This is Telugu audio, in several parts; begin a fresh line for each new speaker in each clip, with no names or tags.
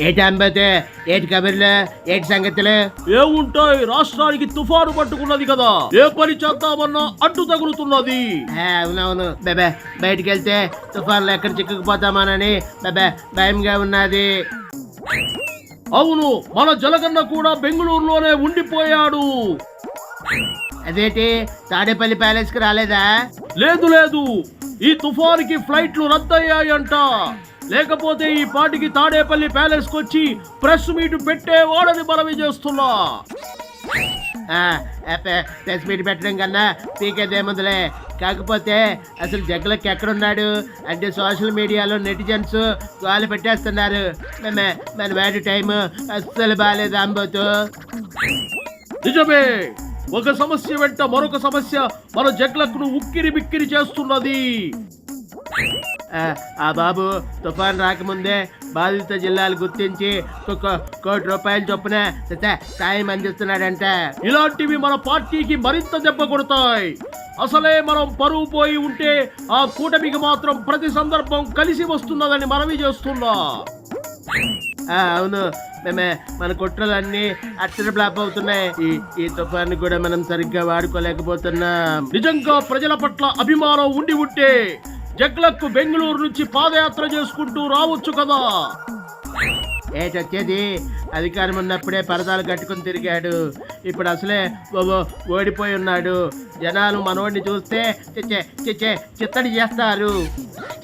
ఏటి అంబతే ఏటి కబుర్లు ఏటి సంగతులు?
ఏముంటాయి? రాష్ట్రానికి తుఫాను పట్టుకున్నది కదా. ఏ పని చేద్దామన్నా అడ్డు తగులుతున్నది.
అవునవును బెబే బయటికి వెళ్తే తుఫాన్లో ఎక్కడ చిక్కుకుపోతామానని బెబే భయంగా ఉన్నది.
అవును మన జలగన్న కూడా బెంగళూరులోనే ఉండిపోయాడు.
అదేంటి తాడేపల్లి ప్యాలెస్కి రాలేదా?
లేదు లేదు. ఈ తుఫానికి ఫ్లైట్లు రద్దయ్యాయంట. లేకపోతే ఈ పాటికి తాడేపల్లి ప్యాలెస్ కొచ్చి ప్రెస్ మీట్ పెట్టేవాడని మనవి చేస్తున్నా.
ఆ, ప్రెస్ మీట్ పెట్టడం కన్నా పీకేదేముందులే కాకపోతే అసలు జగ్లకి ఎక్కడున్నాడు? అంటే సోషల్ మీడియాలో నెటిజన్స్ వాళ్ళు పెట్టేస్తున్నారు. మన వేడి టైం అస్సలు బాగాలేదు అంబోతు.
నిజమే. ఒక సమస్య వెంట మరొక సమస్య మన జగ్లకును ఉక్కిరి బిక్కిరి చేస్తున్నది.
ఆ, బాబు తుఫాన్ రాకముందే బాధిత జిల్లాలు గుర్తించి ఒక కోటి రూపాయల చొప్పున సాయం అందిస్తున్నాడంట.
ఇలాంటివి మన పార్టీకి మరింత దెబ్బ కొడతాయి. అసలే మనం పరువు పోయి ఉంటే ఆ కూటమికి మాత్రం ప్రతి సందర్భం కలిసి వస్తున్నదని మనవి చేస్తున్నా.
ఆ, అవును. మేమే మన కుట్రలన్నీ అక్షర బ్లాప్ అవుతున్నాయి. ఈ ఈ తుఫాన్ కూడా మనం సరిగ్గా వాడుకోలేకపోతున్నాం.
నిజంగా ప్రజల పట్ల అభిమానం ఉండి ఉంటే జగ్లక్కు బెంగళూరు నుంచి పాదయాత్ర చేసుకుంటూ రావచ్చు కదా.
ఏటొచ్చేది అధికారం ఉన్నప్పుడే పరదాలు కట్టుకుని తిరిగాడు. ఇప్పుడు అసలే ఓడిపోయి ఉన్నాడు. జనాలు మనోడిని చూస్తే చిచ్చే చిచ్చే చిత్తడి చేస్తారు.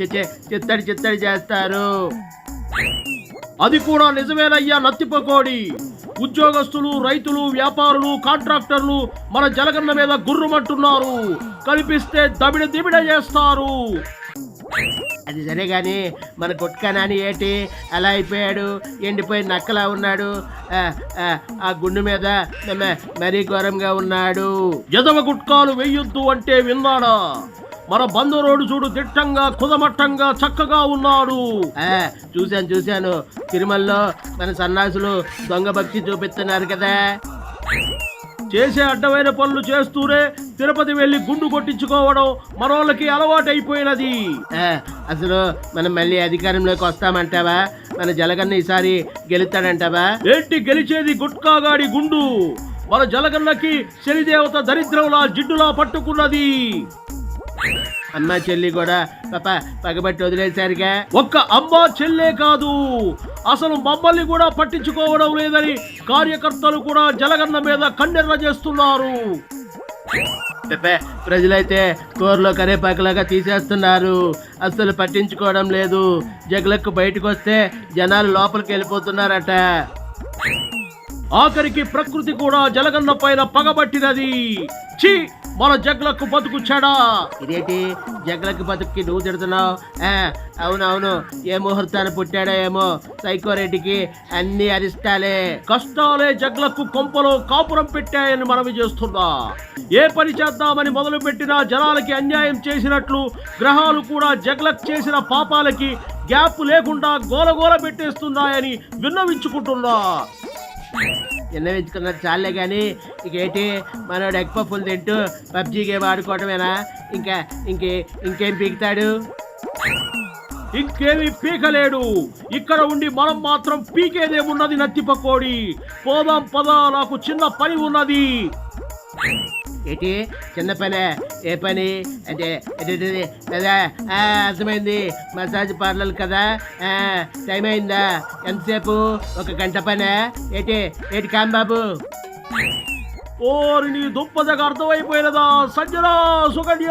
చిచ్చే చిత్తడి చిత్తడి చేస్తారు.
అది కూడా నిజమేనయ్యా నత్తిపకోడి. ఉద్యోగస్తులు రైతులు వ్యాపారులు కాంట్రాక్టర్లు మన జలగన్న మీద గుర్రుమంటున్నారు. కనిపిస్తే దబిడ దిబిడ చేస్తారు.
అది సరే గాని మన గుట్కనాని ఏటి? అలా అయిపోయాడు ఎండిపోయి నక్కలా ఉన్నాడు ఆ, గుండు మీద మరీ ఘోరంగా ఉన్నాడు.
ఎదవ గుట్కాలు వెయ్యొద్దు అంటే విన్నాడా? మన బందరోడు చూడు దిట్టంగా కుదమట్టంగా చక్కగా ఉన్నాడు.
చూశాను చూశాను. తిరుమలలో మన సన్నాసులు దొంగ భక్తి చూపిస్తున్నారు కదా.
చేసే అడ్డమైన పనులు చేస్తూనే తిరుపతి వెళ్ళి గుండు కొట్టించుకోవడం మనోళ్ళకి అలవాటైపోయినది.
ఆ, అసలు మనం మళ్ళీ అధికారంలోకి వస్తామంటావా? మన జలగన్న ఈసారి గెలుస్తాడంటావా?
ఏంటి గెలిచేది గుట్కాగాడి గుండు? మన జలగన్నకి శనిదేవత దరిద్రంలా జిడ్డులా పట్టుకున్నది.
అమ్మ చెల్లి కూడా పాప పగబట్టి వదిలేశారుగా.
ఒక్క అమ్మ చెల్లే కాదు. అసలు మమ్మల్ని కూడా పట్టించుకోవడం లేదని కార్యకర్తలు కూడా జలగన్న మీద కన్నెర్ర చేస్తున్నారు.
ప్రజలైతే కూరలో కరేపాకులాగా తీసేస్తున్నారు. అస్సలు పట్టించుకోవడం లేదు. జగలకు బయటకు వస్తే జనాలు లోపలికి వెళ్ళిపోతున్నారట.
ఆఖరికి ప్రకృతి కూడా జలగన్న పైన పగబట్టినది. ఛీ మన జగ్లకు బతుకు చెడా.
ఇదేంటి? జగలకు బతుక్కి నువ్వు తిడుతున్నావు? అవునవును. ఏ ముహూర్తాన్ని పుట్టాడో ఏమో సైకోరెడ్డికి అన్ని అరిష్టాలే.
కష్టాలే జగ్లకు కొంపలో కాపురం పెట్టాయని మనవి చేస్తున్నా. ఏ పని చేద్దామని మొదలు పెట్టినా జనాలకి అన్యాయం చేసినట్లు గ్రహాలు కూడా జగ్లక్ చేసిన పాపాలకి గ్యాప్ లేకుండా గోలగోల పెట్టేస్తున్నాయని విన్నవించుకుంటున్నా.
విన్నవించుకున్నది చాలే కానీ ఇక మనోడు ఎగ్ పప్పులు తింటూ పబ్జీ గేమ్ ఆడుకోవటమేనా? ఇంకా ఇంకే ఇంకేం పీకుతాడు?
ఇంకేమీ పీకలేడు. ఇక్కడ ఉండి మనం మాత్రం పీకేదేమున్నది నత్తిపకోడి. పోదాం పదా నాకు చిన్న పని ఉన్నది.
ఏంటి? చిన్న పనే. ఏ పని? అంటే ఏంటిది? కదా? ఆ, అర్థమైంది. మసాజ్ పార్లర్ కదా? ఆ, టైం అయిందా? ఎంతసేపు? ఒక గంట పనే. ఏంటి? ఏంటి కాంబాబు
ఓరి నీ దుప్పదగా అర్థమైపోయినదా? సంజనా సుకన్య!